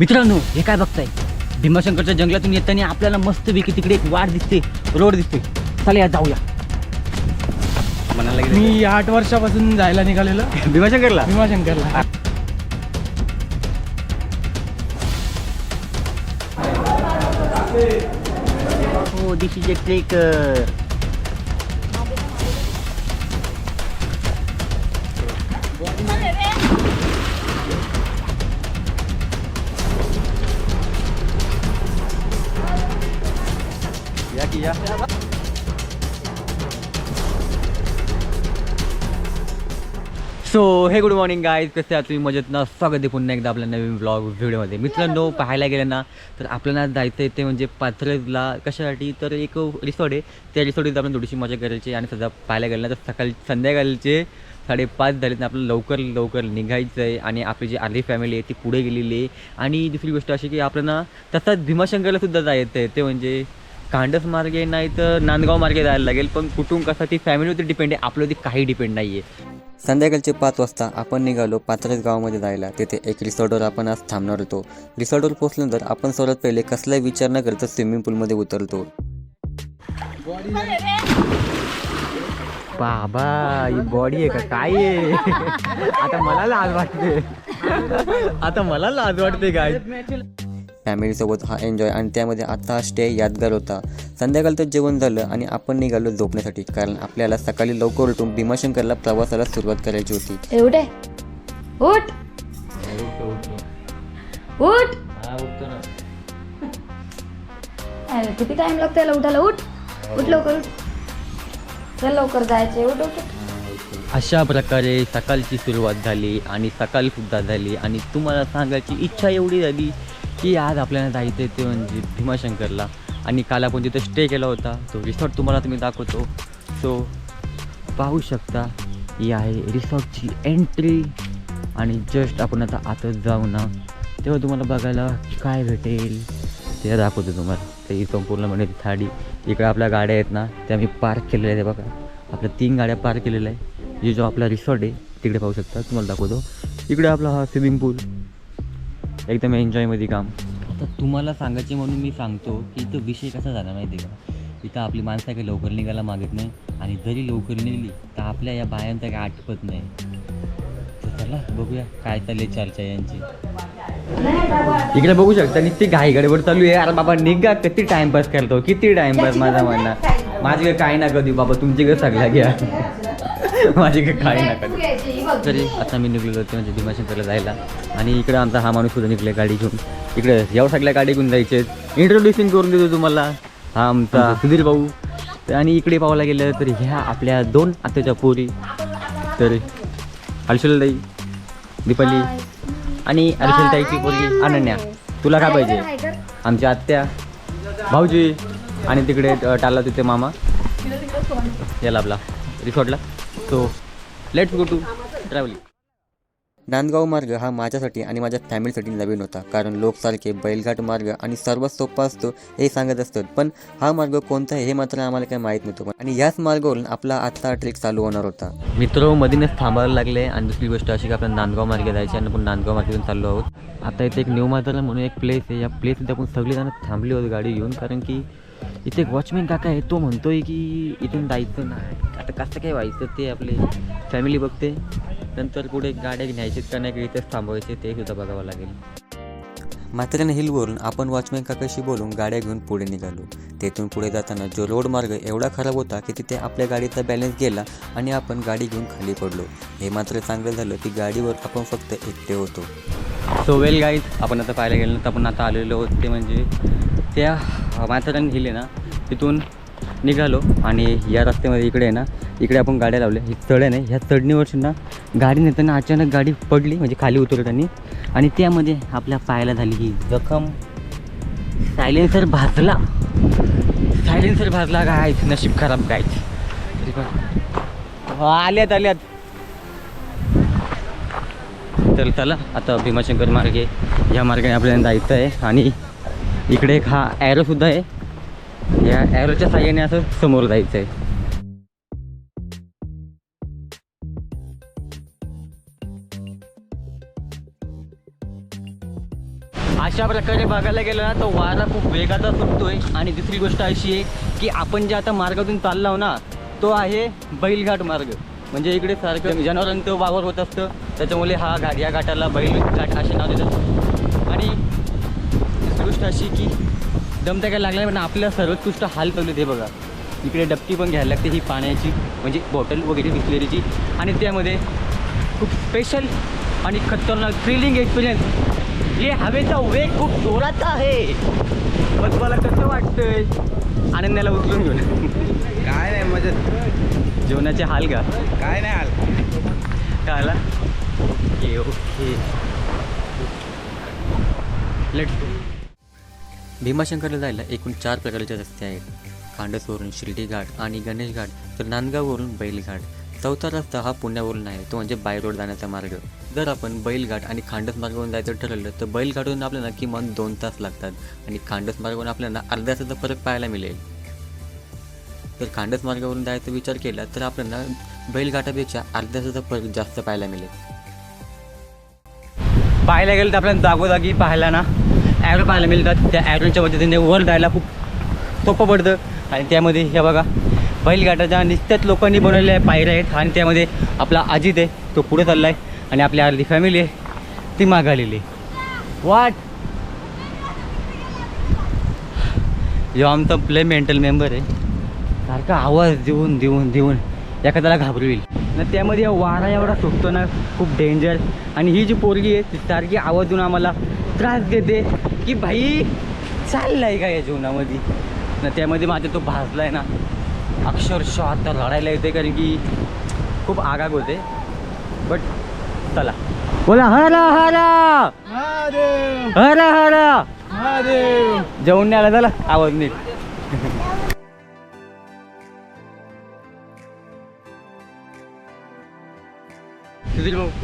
मित्रांनो हे काय बघताय? भीमाशंकरच्या जंगलातून येताना आपल्याला मस्त पैकी तिकडे एक वाट दिसते रोड दिसते. चला या जाऊया. म्हणायला गेलं मी आठ वर्षापासून जायला निघालेलो. भीमाशंकरला? भीमाशंकरला. हो. This is a so hey good morning guys कसे आहात? तुम्ही मजेत ना? स्वागत आहे पुन्हा एकदा आपल्या नवीन ब्लॉग व्हिडिओमध्ये मित्रांनो पाहायला गेलं ना तर आपल्याला जायचं आहे ते म्हणजे पाथरजला. कशासाठी? तर एक रिसॉर्ट आहे. त्या रिसॉर्टमध्ये आपण थोडीशी मजा करायची आणि सध्या पाहायला गेलं ना तर सकाळी संध्याकाळचे साडेपाच झाले तर आपल्याला लवकर लवकर निघायचं आहे. आणि आपली जी आर्ली फॅमिली आहे ती पुढे गेलेली आहे. आणि दुसरी गोष्ट अशी की आपल्याला तसाच भीमाशंकरला सुद्धा जायचं आहे. ते म्हणजे कांडस मार्गे नाही तर नांदगाव मार्गे जायला लागेल पण कुठून कसा ती फॅमिलीवरती डिपेंड आहे आपल्यावरती काही डिपेंड नाही आहे संध्याकाळचे पाच वाजता आपण निघालो पात्रस गावामध्ये जायला. तेथे एक रिसॉर्टवर आपण आज थांबणार होतो. रिसॉर्टवर पोहोचल्यानंतर आपण सर्वात पहिले कसलाही विचार न करता स्विमिंग पूलमध्ये उतरतो. बाबा ही बॉडी आहे का? काय आहे? आता मला लाज वाटते. आता मला लाज वाटते काय फॅमिलीसोबत हा एन्जॉय आणि त्यामध्ये आता हा स्टे यादगार होता. संध्याकाळचं जेवण झालं आणि आपण निघालो झोपण्यासाठी कारण आपल्याला सकाळी लवकर उठून भीमाशंकरला प्रवासाला सुरुवात करायची होती. एवढे? उठ! उठ! अरे किती टाइम लागतो याला उठायला? उठ! उठ लवकर उठ. चल लवकर जायचे उठ उठ उठ. अशा प्रकारे सकाळची सुरुवात झाली आणि सकाळ सुद्धा झाली आणि तुम्हाला सांगायची इच्छा एवढी झाली की आज आपल्याला जायचं ते म्हणजे भीमाशंकरला. आणि काल आपण तिथे स्टे केला होता तो रिसॉर्ट तुम्हाला तुम्ही दाखवतो. सो पाहू शकता ही आहे रिसॉर्टची एंट्री आणि जस्ट आपण आता आतच जाऊ ना. तेव्हा तुम्हाला बघायला काय भेटेल ते दाखवतो तुम्हाला. ते ही संपूर्ण म्हणजे थाडी इकडे आपल्या गाड्या आहेत ना त्या मी पार्क केलेल्या आहेत बघा. आपल्या तीन गाड्या पार्क केलेल्या आहे जे जो आपला रिसॉर्ट आहे तिकडे पाहू शकता. तुम्हाला दाखवतो. इकडे आपला हा स्विमिंग पूल एकदम एन्जॉयमध्ये काम. आता तुम्हाला सांगायचे म्हणून मी सांगतो की इथं विषय कसा झाला माहिती आहे का? इथं आपली माणसं काही लवकर निघायला मागत नाही आणि जरी लवकर निघली तर आपल्या या बायांचा काही आठवत नाही. तर चला बघूया काय चालली चर्चा यांची. इकडे बघू शकता नुसती घाई गडबड चालू आहे. अरे बाबा निघा किती टाइमपास करतो किती टाइमपास माझा म्हणणं माझी काय ना कधी बाबा तुमची काय सगळ्या घ्या. माझी काही ना कधी तरी आता मी निघलेलो होते म्हणजे भीमाशंकरला जायला. आणि इकडे आमचा हा माणूस सुद्धा निघले गाडी घेऊन. इकडे एवढ्या सगळ्या गाडी घेऊन जायचे. इंट्रोड्युसिंग करून देतो तुम्हाला. हा आमचा सुधीर भाऊ. तर आणि इकडे पाहायला गेलं तर ह्या आपल्या दोन आत्याच्या पोरी. तर हर्षलताई दीपाली आणि हर्षलताईची पोरगी अनन्या. तुला काय पाहिजे? आमची आत्या भाऊजी आणि तिकडे टाला तिथे मामा. याला आपला रिसॉर्टला. So let's go to travelling Nandgaon मार्ग हा माझ्यासाठी आणि माझ्या फॅमिलीसाठी नवीन होता. कारण लोकसारखे बैलघाट मार्ग आणि सर्वात सोपा असतो हे सांगत असतात पण हा मार्ग कोणता आहे हे मात्र आम्हाला काही माहीत नव्हतं. आणि याच मार्गावरून आपला आजचा ट्रेक चालू होणार होता. मित्र मधीनच थांबायला लागले. आणि दुसरी गोष्ट अशी की आपण नांदगाव मार्गे जायचे आणि आपण नांदगाव मार्गेतून चाललो आहोत. आता इथे एक न्यू मातारा म्हणून एक प्लेस आहे. या प्लेसमध्ये आपण सगळेजण थांबली होती गाडी घेऊन. कारण की इथे एक वॉचमॅन काका आहे तो म्हणतोय की इथून जायचं नाही. आता कसं काय व्हायचं ते आपले फॅमिली बघते. नंतर पुढे गाड्या न्यायचे का नाही इथेच थांबवायचे ते सुद्धा बघावं लागेल. माथेरान हिलवरून आपण वॉचमॅन काकाशी बोलून गाड्या घेऊन पुढे निघालो. तेथून पुढे जाताना जो रोड मार्ग एवढा खराब होता की तिथे आपल्या गाडीचा बॅलन्स गेला आणि आपण गाडी घेऊन खाली पडलो. हे मात्र चांगलं झालं की गाडीवर आपण फक्त एकटे होतो. सो वेल गाईज आपण आता पाहायला गेलो तर आपण आता आलेलो होते म्हणजे त्या माथेरान हिल आहे ना तिथून निघालो आणि या रस्त्यामध्ये इकडे आहे ना इकडे आपण गाड्या लावल्या. ही चढ आहे ना ह्या चढणीवरची ना गाडी नेताना अचानक गाडी पडली म्हणजे खाली उतरताना आणि त्यामध्ये आपल्या पायाला झाली ही जखम. सायलेन्सर भाजला. सायलेन्सर भाजला काय नशीब खराब काय हो, आल्यात आल्यात. तर चला आता भीमाशंकर मार्गे या मार्गाने आपल्याला जायचं आहे. आणि इकडे एक हा ॲरोसुद्धा आहे. या ॲरोच्या साह्याने असं समोर जायचं आहे अशा प्रकारे बघायला गेलं ना तर वारा खूप वेगाचा सुटतोय. आणि दुसरी गोष्ट अशी आहे की आपण जे आता मार्गातून चाललो ना तो आहे बैलघाट मार्ग. म्हणजे इकडे सारखं जनावरांचं वावर होत असतं. त्याच्यामुळे हा घाट या घाटाला बैलघाट असे नाव देतात. आणि दुसरी गोष्ट अशी की दमता काय लागला पण आपल्या सर्वोत्कृष्ट हाल चालू ते बघा. इकडे डबकी पण घ्यायला लागते ही पाण्याची म्हणजे बॉटल वगैरे बिस्लेरीची. आणि त्यामध्ये खूप स्पेशल आणि खतरनाक थ्रिलिंग एक्सपिरियन्स हे हवेचा वेग खूप जोराचा आहे. मग तुम्हाला कसं वाटतंय? आनंदाला उचलून घेऊन. काय नाही मजेत. जेवणाचे हाल का? काय नाही आलं? कळाला ओके. ओके लेट भीमाशंकरला जायला एकूण चार प्रकारचे रस्ते आहेत. खांडसवरून शिर्डी घाट आणि गणेश घाट तर नांदगाववरून बैलघाट. चौथा रस्ता हा पुण्यावरून आहे तो म्हणजे बाय रोड जाण्याचा मार्ग. जर आपण बैलघाट आणि खांडस मार्गावरून जायचं ठरवलं तर बैलघाटवरून आपल्याला किमान दोन तास लागतात आणि खांडस मार्गावरून आपल्याला अर्ध्या तासाचा फरक पाहायला मिळेल. तर खांडस मार्गावरून जायचा विचार केला तर आपल्याला बैलघाटापेक्षा अर्ध्या तासाचा फरक जास्त पाहायला मिळेल. पाहायला गेलं तर आपल्याला जागोजागी पाहायला ना? ॲरो पाहायला मिळतात. त्या ॲरोच्या मदतीने वर जायला खूप सोपं पडतं. आणि त्यामध्ये हे बघा बैलघाटाच्या निस्त्यात लोकांनी बनवलेल्या पायऱ्या आहेत आणि त्यामध्ये आपला अजित आहे तो पुढे चालला आहे आणि आपली अर्धी फॅमिली आहे ती मागालेली आहे. वाट जो आमचा प्ले मेंटल मेंबर आहे. सारखा आवाज देऊन देऊन देऊन एखाद्याला घाबरविल. ना त्यामध्ये वारा एवढा सुटतो ना खूप डेंजर आणि ही जी पोरगी आहे ती सारखी आवाज देऊन आम्हाला त्रास देते की भाई चाललाय का या जीवनामध्ये? ना त्यामध्ये माझा तो भाजला आहे ना अक्षरशः आता रडायला येते कारण की खूप आगाग होते. बट चला. बोला हरा हरा! हरा हरा! जेवण नाही आला चला. आवाज नीट.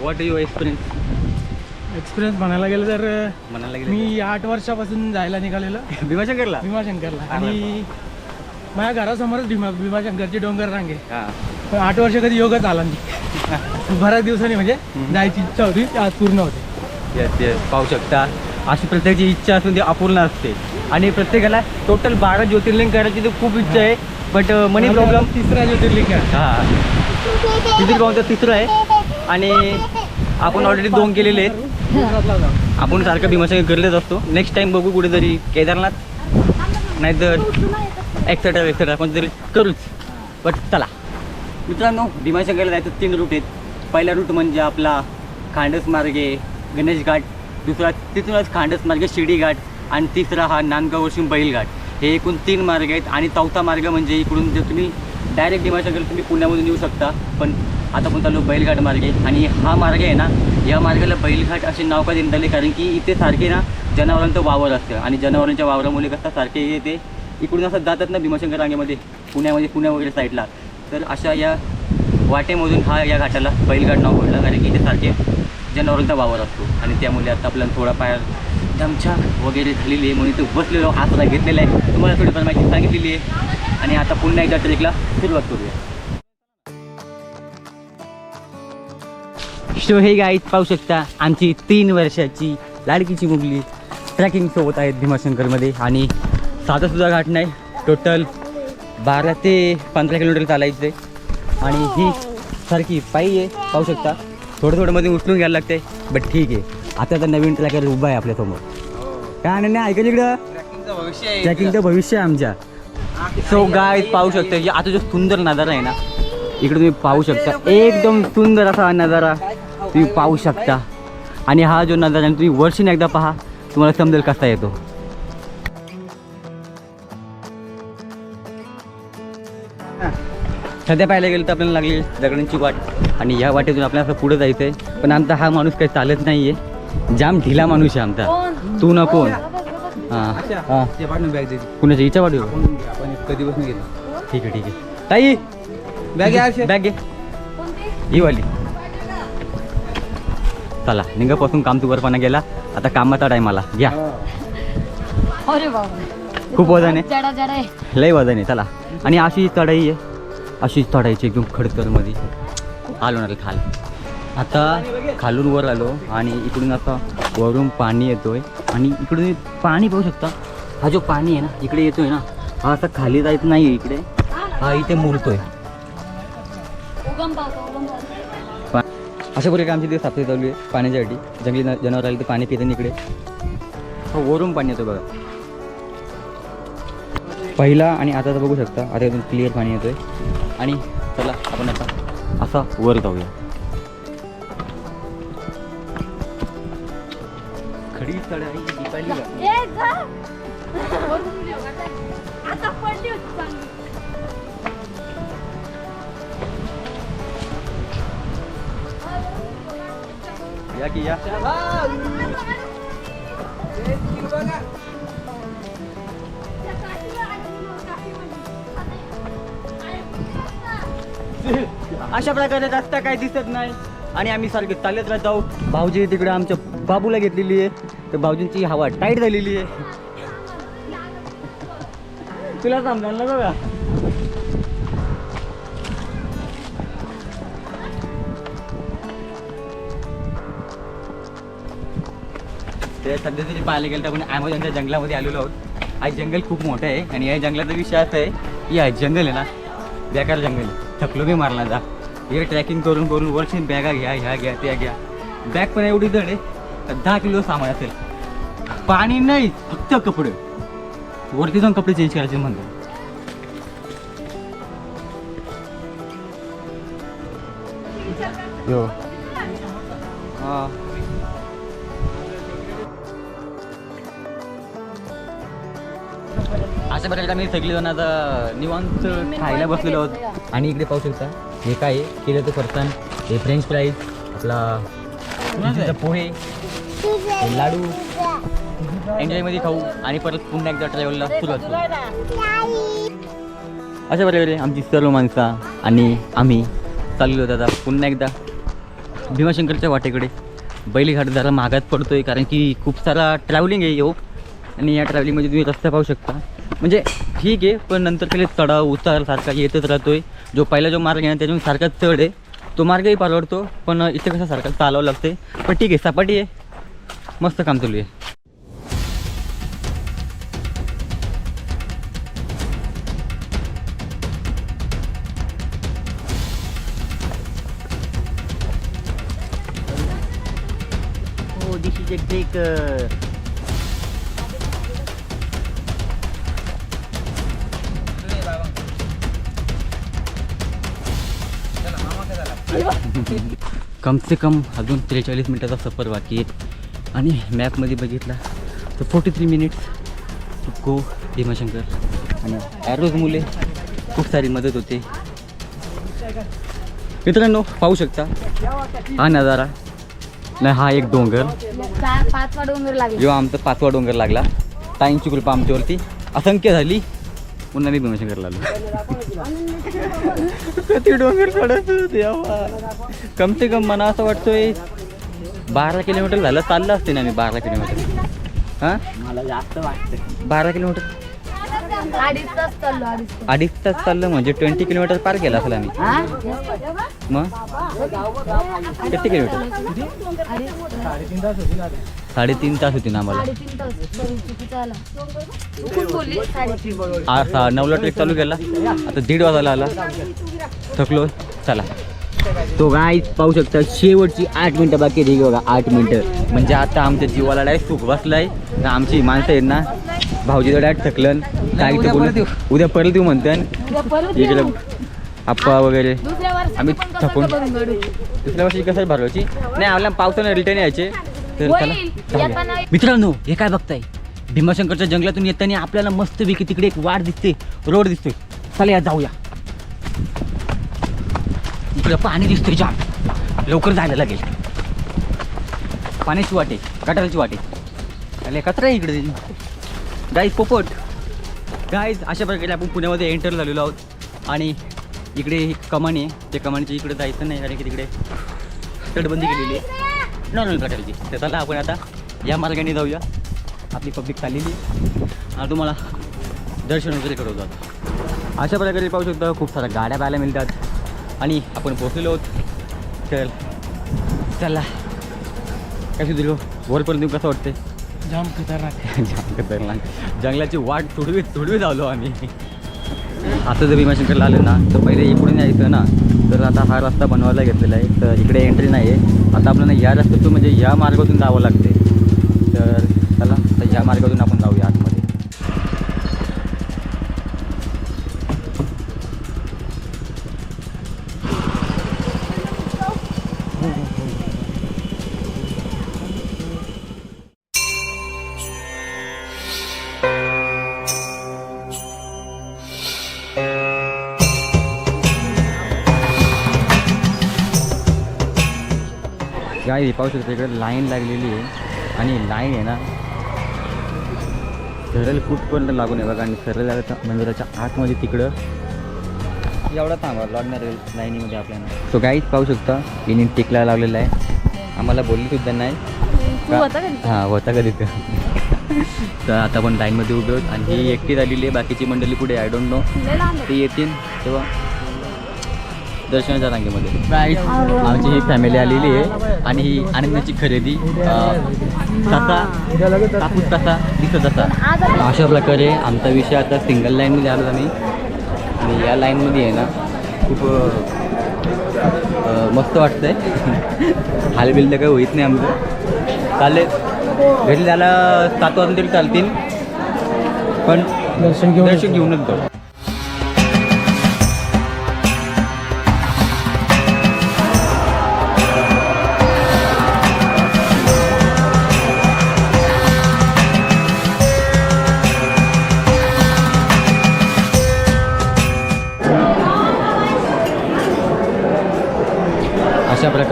व्हॉट यू एक्सपिरियन्स एक्सपिरियन्स म्हणायला गेलं तर म्हणायला मी आठ वर्षापासून जायला निघालेलो. भीमाशंकरला? भीमाशंकरला. आणि माझ्या घरासमोरच भीमा भीमाशंकरची डोंगर रांगे. हां. पण आठ वर्ष कधी योगच आला नाही. बऱ्याच दिवसांनी म्हणजे जायची इच्छा होती आज पूर्ण होते. येस येस पाहू शकता. अशी प्रत्येकाची इच्छा असून ती अपूर्ण असते. आणि प्रत्येकाला टोटल बारा ज्योतिर्लिंग करायची तर खूप इच्छा आहे. बट मनी प्रॉब्लेम तिसरा ज्योतिर्लिंग हां. भाऊचं तिसरं आहे. आणि आपण ऑलरेडी दोन केलेले आहेत. आपण सारखं भीमाशंकर गरलेच असतो. नेक्स्ट टाइम बघू कुठेतरी केदारनाथ. नाहीतर एक्सेट्रा एक्सेट्रा आपण तरी करूच. बट चला. मित्रांनो भीमाशंकरला जायचं तीन रूट आहेत. पहिला रूट म्हणजे आपला खांडस मार्गे गणेश घाट. दुसरा तिथूनच खांडस मार्गे शिडी घाट. आणि तिसरा हा नांदगाववरून बैलघाट हे एकूण तीन मार्ग आहेत. आणि चौथा मार्ग म्हणजे इकडून जर तुम्ही डायरेक्ट भीमाशंकर तुम्ही पुण्यामधून येऊ शकता. पण आता पण चालू बैलघाट मार्गे. आणि हा मार्ग आहे ना या मार्गाला बैलघाट असे नाव का देण्यात आले? कारण की इथे सारखे ना जनावरांचं वावर असतं आणि जनावरांच्या वावरामुळे कसं सारखे येते इकडून असं जातात ना भीमाशंकर रांगेमध्ये पुण्यामध्ये पुण्या वगैरे साईडला. तर अशा या वाटेमधून हा या घाटाला बैलघाट नाव पडलं कारण की इथे सारखे जनावरांचा वावर असतो. आणि त्यामुळे आता आपल्याला थोडा पाय दमछाक वगैरे झालेली आहे म्हणून इथे बसलेलो आसरा घेतलेला आहे. तुम्हाला थोडीफार माहिती सांगितलेली आहे. आणि आता पुन्हा एकदा ट्रेकला सुरुवात करूया. सो हे गाईत पाहू शकता. आमची तीन वर्षाची लाडकीची मुगली ट्रॅकिंग सोबत आहेत भीमाशंकरमध्ये. आणि साधा सुद्धा घाट नाही. टोटल बारा ते पंधरा किलोमीटर चालायचं आहे आणि ही सारखी पायी आहे. पाहू शकता. थोडं थोडं मध्ये उचलून घ्यायला लागते बट ठीक आहे. आता तर नवीन ट्रॅकर उभा आहे आपल्यासमोर काय आणि नाही ऐकायला इकडं ट्रॅकिंगचं भविष्य आहे आमच्या. सो गाय पाहू शकता. आता जो सुंदर नजारा आहे ना इकडे तुम्ही पाहू शकता. एकदम सुंदर असा नजारा. तुम्ही पाहू शकता. आणि हा जो नजारा आहे तुम्ही वर्षीने एकदा पहा तुम्हाला समजेल कसा येतो. सध्या पाहायला गेलं तर आपल्याला लागली दगडांची वाट. आणि या वाटेतून आपल्याला असं पुढे जायचं आहे पण आमचा हा माणूस काही चालत नाही आहे जाम ढिला माणूस आहे आमचा. तू ना कोण? हां हां. कुणाच्या? इच्छा आपण कधी बसून गेलो ठीक आहे ठीक आहे. ताई! बॅग. बॅग घे. ही वाली. चला निघापासून काम तू बरपणा गेला. आता कामाचा टाइम आला. घ्या. अरे खूप वजन आहे. लय वजन आहे. चला. आणि अशी चढाई आहे. अशीच चढायची एकदम खडतरमध्ये आलो ना खाल. आता खालून वर आलो आणि इकडून आता वरून पाणी येतोय. आणि इकडून पाणी पाहू शकता. हा जो पाणी आहे ना इकडे येतोय ना हा असा खाली जायच नाही इकडे. हा इथे मुरतोय. अशा प्रकारे आमची दिवस साफसफाई चालू आहे पाण्यासाठी जंगली जनावर आली तर पाणी पितं इकडे. हो वरून पाणी येतं बघा. पहिला आणि आताचा बघू शकता आता एकदम क्लिअर पाणी येतोय. आणि चला आपण आता असा वर जाऊया. खडी चढाई या की या. अशा प्रकारे रस्ता काय दिसत नाही. आणि आम्ही सारखे चालत राहत आहोत. भाऊजी तिकडे आमच्या बाबूला घेतलेली आहे. तर भाऊजींची हवा टाईट झालेली आहे. तुला समजायला ना बघा. ते सध्या तरी पाहायला गेलं तर आपण ॲमेझॉनच्या जंगलामध्ये आलेलो आहोत. हा जंगल खूप मोठं आहे आणि या जंगलाचा विषय असा आहे की हा जंगल आहे ना बेकार जंगल. थकलो बी मारला जा. हे ट्रॅकिंग करून करून वर्षी बॅगा घ्या ह्या घ्या त्या घ्या. बॅग पण एवढी जड आहे तर दहा किलो सामान असेल. पाणी नाही फक्त कपडे. वरती जाऊन कपडे चेंज करायचे म्हणतो हा. अशा प्रकारे आम्ही सगळी जण आता निवांत खायला बसलेलो आहोत. आणि इकडे पाहू शकता हे काय आहे? केलं तर फरसाण हे फ्रेंच फ्राईज आपला पोहे हे लाडू. एन्जॉयमध्ये खाऊ आणि परत पुन्हा एकदा ट्रॅव्हलला सुरुवात करू. अशा प्रकारे आमची सर्व माणसं आणि आम्ही चाललेलो होतो आता पुन्हा एकदा भीमाशंकरच्या वाटेकडे. बैलघाट जरा मागात पडतोय कारण की खूप सारा ट्रॅव्हलिंग आहे येऊ आणि या ट्रॅव्हलिंगमध्ये तुम्ही रस्ता पाहू शकता. म्हणजे ठीक आहे पण नंतर त्याला चढाव उतार सारखा येतच राहतोय. जो पहिला जो मार्ग आहे ना त्याच्यामध्ये सारखा चढ आहे. तो मार्गही परवडतो पण इथे कसं सारखा चालावं लागते पण ठीक आहे सपाटी आहे. मस्त काम चालू आहे. Oh, this is कम से कम अजून त्रेचाळीस मिनटाचा सफर बाकी आहे. आणि मॅपमध्ये बघितला तर forty three minutes to go Bhimashankar. आणि ॲरोज मुले खूप सारी मदत होते. मित्रांनो पाहू शकता. हा नजारा. नाही हा एक डोंगर. चार पाच वाट डोंगर लागले. जेव्हा आमचा पाचवा डोंगर लागला. ताईंची कृपा आमच्यावरती. असंख्य झाली. पुन्हा मी भीमशंकरला आलो किती डोंगर चढत देवा कम से कम मला असं वाटतोय बारा किलोमीटर झालं चाललं असते ना मी बारा किलोमीटर. हां? मला जास्त वाटतं बारा किलोमीटर? अडीच तास चाललो अडीच तास चाललं म्हणजे ट्वेंटी किलोमीटर पार केला असेल आम्ही. हा? मग? किती किलोमीटर? साडेतीन तास होती ना आम्हाला. साडेतीन तास. सॉरी चुकीचा आला चुकून बोलली? साडेतीन. आज सा- नऊला ट्रेक चालू केला. आता दीड वाजायला आला. थकलो. चला. तो गाय पाहू शकता शेवटची आठ मिनटं बाकी आहे बघा आठ मिनटं. म्हणजे आता आमच्या जीवाला डायरेक्ट सुख बसलाय. तर आमची माणसं आहेत ना भाऊजी डायरेक्ट थकलन. काय बोलू. उद्या परत येऊ म्हणतात उद्या परत इकडे. आप्पा वगैरे. आम्ही थकून-. दुसऱ्या वर्षी कसं भरवायची? नाही आपल्या पावसानं रिटर्न यायचे. तर चला होईल. जाऊया. येताना- मित्रांनो हे काय बघताय? भीमाशंकरच्या जंगलातून येताना आपल्याला मस्तपैकी तिकडे एक वाट दिसते रोड दिसतोय. चला या जाऊया. इकडे पाणी दिसतंय जाम. लवकर जायला लागेल. पाण्याची वाटे गटाराची वाटे अरे कचरा आहे इकडे. गाईज पोपट. गाईज अशा प्रकारे आपण पुण्यामध्ये एंटर झालेलो आहोत. आणि इकडे एक कमानी आहे. त्या कमानीच्या इकडे जायचं नाही कारण की तिकडे तटबंदी केलेली आहे. नॉर्मल प्रकारची तर चला आपण आता या मार्गाने जाऊया. आपली पब्लिक चाललेली. आणि तुम्हाला दर्शन वगैरे करवतो आता अशा प्रकारे पाहू शकता खूप साऱ्या गाड्या पाहायला मिळतात. आणि आपण पोहोचलेलो आहोत. तर चला. काय दिलो वरपर्यंत येऊन कसं वाटते जाम खतरनाक. जाम खतरनाक. जंगलाची वाट तुडवी तुडवी धावलो आम्ही. आता जर भीमाशंकरला आले ना तर पहिले इकडून यायचं ना. तर आता हा रस्ता बनवायला घेतलेला आहे तर इकडे एंट्री नाही आहे आता आपल्याला या रस्त्यातून म्हणजे या मार्गातून जावं लागते. तर चला तर या मार्गातून आपण जाऊया आतमध्ये. काय पाहू शकतो इकडे लाईन लागलेली आहे. आणि लाईन आहे ना सरळ कुठपर्यंत लागून आहे बघा आणि सरळ मंदिराच्या आतमध्ये तिकडं. एवढा थांबा लागणार आहे लाईनीमध्ये आपल्याला. तो गाईच पाहू शकता हिने टिकला लावलेला आहे. आम्हाला बोलली सुद्धा नाही. का- हां होता का तिथं? तर आता आपण लाईनमध्ये उभे आहोत आणि ही एकटी झालेली आहे बाकीची मंडळी पुढे आय डोंट नो ते येतील तेव्हा. दर्शनाच्या रांगेमध्ये. आमची ही फॅमिली आलेली आहे. आणि ही आनंदाची खरेदी तसा कापूस तसा दिसत असा अशा प्रकारे आमचा विषय आता सिंगल लाईनमध्ये आलो आम्ही. आणि या लाईनमध्ये आहे ना खूप मस्त वाटतंय. हालबिल तर काही होईत नाही आमचं. चालेल. घरी जायला सात वाजून तरी चालतील. पण दर्शन घेऊन दर्शन घेऊनच जाऊ.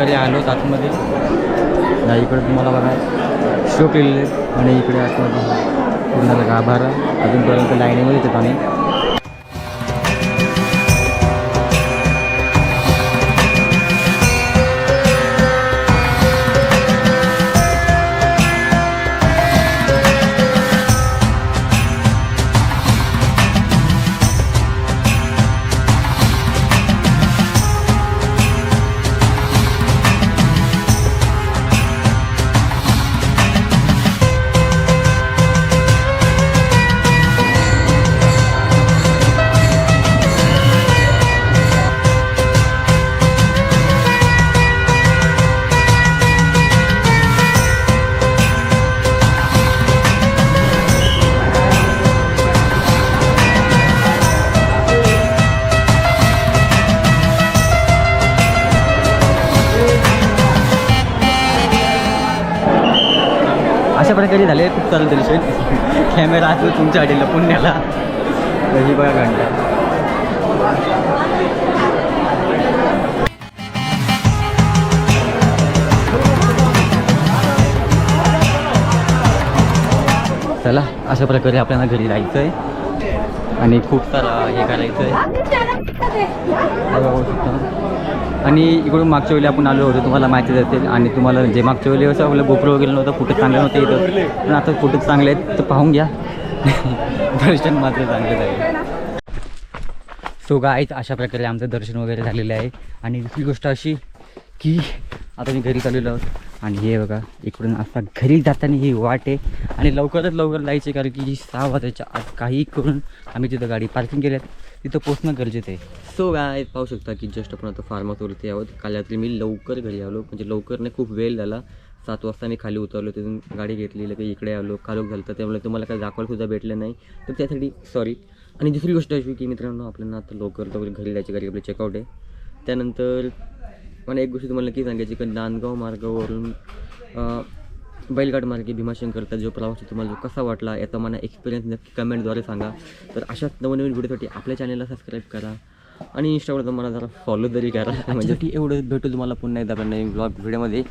प्रकारे आलो आतमध्ये. या इकडे तुम्हाला बघा शो केलेले आहेत. आणि इकडे आतमध्ये पूर्ण गाभारा अजूनपर्यंत लाईनीमध्ये येतात आम्ही. अशा प्रकारे झाले खूप चालू दर्शन. कॅमेरा असतो तुमच्या अडीला पुण्याला. ही बघा घंटा चला अशा प्रकारे आपल्याला घरी जायचं आहे आणि खूप सारं हे करायचं आहे. आणि इकडून मागच्या वेळी आपण आलो होतो तुम्हाला माहिती असेल आणि तुम्हाला जे मागच्या वेळी असं आपलं गोप्रो वगैरे नव्हतं फोटो चांगले नव्हते इथं. पण आता फोटो चांगले आहेत तर पाहून घ्या. दर्शन मात्र चांगले झाले सो गाईच अशा प्रकारे आमचं दर्शन वगैरे झालेलं आहे. आणि दुसरी गोष्ट अशी की आता मी घरी चाललेलो आहोत. आणि हे बघा इकडून असा घरी जाताना ही वाट आहे. आणि लवकरात लवकर जायचे कारण की जी सहा वाजायच्या आत काही करून आम्ही तिथं गाडी पार्किंग केल्यात तिथं पोचणं गरजेचं आहे. सो काय पाहू शकता की जस्ट आपण आता फार्म हाऊसवरती आहोत. काल रात्री मी लवकर घरी आलो. म्हणजे लवकर नाही खूप वेळ झाला. सात वाजता मी खाली उतरलो तिथून गाडी घेतली लगेच इकडे आलो. कालोख झालं तर त्यामुळे तुम्हाला काय दाखवायलासुद्धा भेटलं नाही. तर त्यासाठी सॉरी आणि दुसरी गोष्ट अशी की मित्रांनो आपल्याला आता लवकर लवकर घरी जायची गाडी आपलं चेकआउट आहे. त्यानंतर मला एक गोष्ट तुम्हाला नक्की सांगायची की नांदगाव मार्गावरून बैलगाड मार्गे भीमाशंकरचा जो प्रवास तुम्हाला जो कसा वाटला याचा मला एक्सपिरियन्स नक्की कमेंटद्वारे सांगा. तर अशाच नवनवीन व्हिडिओसाठी आपल्या चॅनलला सबस्क्राईब करा आणि इंस्टावर मला जरा फॉलो तरी करा. म्हणजे एवढं भेटू तुम्हाला पुन्हा एकदा नवीन ब्लॉग व्हिडिओमध्ये